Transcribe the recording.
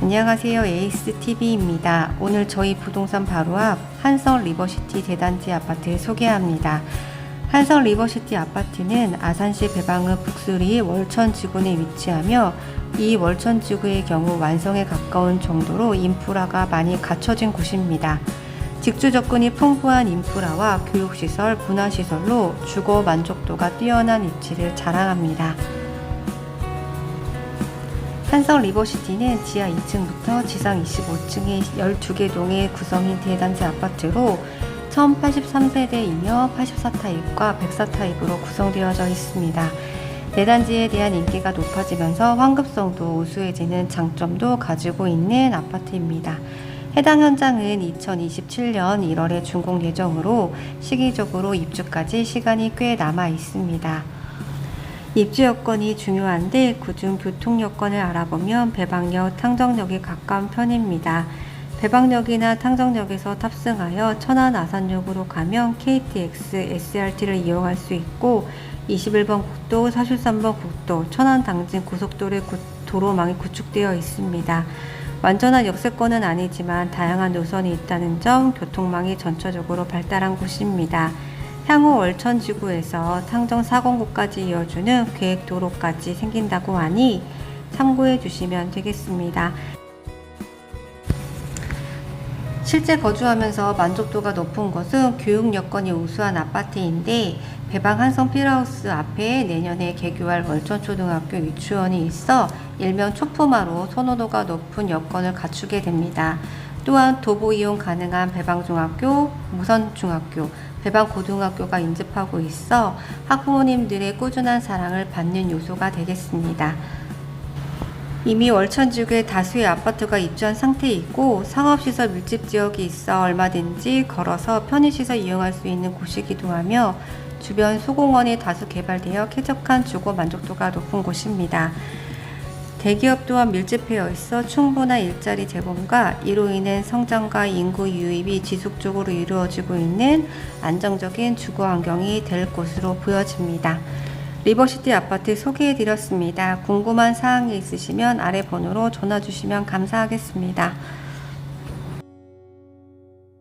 안녕하세요. 에이스TV입니다. 오늘 저희 부동산 바로 앞 한성 리버시티 대단지 아파트 소개합니다. 한성 리버시티 아파트는 아산시 배방읍 북수리 월천 지구에 위치하며 이 월천 지구의 경우 완성에 가까운 정도로 인프라가 많이 갖춰진 곳입니다. 직주 접근이 풍부한 인프라와 교육시설, 문화시설로 주거 만족도가 뛰어난 위치를 자랑합니다. 한성 리버시티는 지하 2층부터 지상 25층의 12개 동의 구성인 대단지 아파트로 1083세대이며 84타입과 104타입으로 구성되어져 있습니다. 대단지에 대한 인기가 높아지면서 환급성도 우수해지는 장점도 가지고 있는 아파트입니다. 해당 현장은 2027년 1월에 준공 예정으로 시기적으로 입주까지 시간이 꽤 남아 있습니다. 입주 여건이 중요한데 그중 교통 여건을 알아보면 배방역, 탕정역이 가까운 편입니다. 배방역이나 탕정역에서 탑승하여 천안 아산역으로 가면 KTX, SRT를 이용할 수 있고 21번 국도, 43번 국도, 천안 당진 고속도로의 구- 도로망이 구축되어 있습니다. 완전한 역세권은 아니지만 다양한 노선이 있다는 점, 교통망이 전체적으로 발달한 곳입니다. 향후 월천 지구에서 탕정 4공구까지 이어주는 계획 도로까지 생긴다고 하니 참고해 주시면 되겠습니다. 실제 거주하면서 만족도가 높은 것은 교육 여건이 우수한 아파트인데 배방 한성 필하우스 앞에 내년에 개교할 월천초등학교 유치원이 있어 일명 초품화로 선호도가 높은 여건을 갖추게 됩니다. 또한 도보 이용 가능한 배방중학교, 무선중학교, 배방고등학교가 인접하고 있어 학부모님들의 꾸준한 사랑을 받는 요소가 되겠습니다. 이미 월천 지구에 다수의 아파트가 입주한 상태이고 상업시설 밀집 지역이 있어 얼마든지 걸어서 편의시설 이용할 수 있는 곳이기도 하며 주변 소공원이 다수 개발되어 쾌적한 주거 만족도가 높은 곳입니다. 대기업 또한 밀집되어 있어 충분한 일자리 제공과 이로 인한 성장과 인구 유입이 지속적으로 이루어지고 있는 안정적인 주거 환경이 될 것으로 보여집니다. 리버시티 아파트 소개해 드렸습니다. 궁금한 사항이 있으시면 아래 번호로 전화 주시면 감사하겠습니다.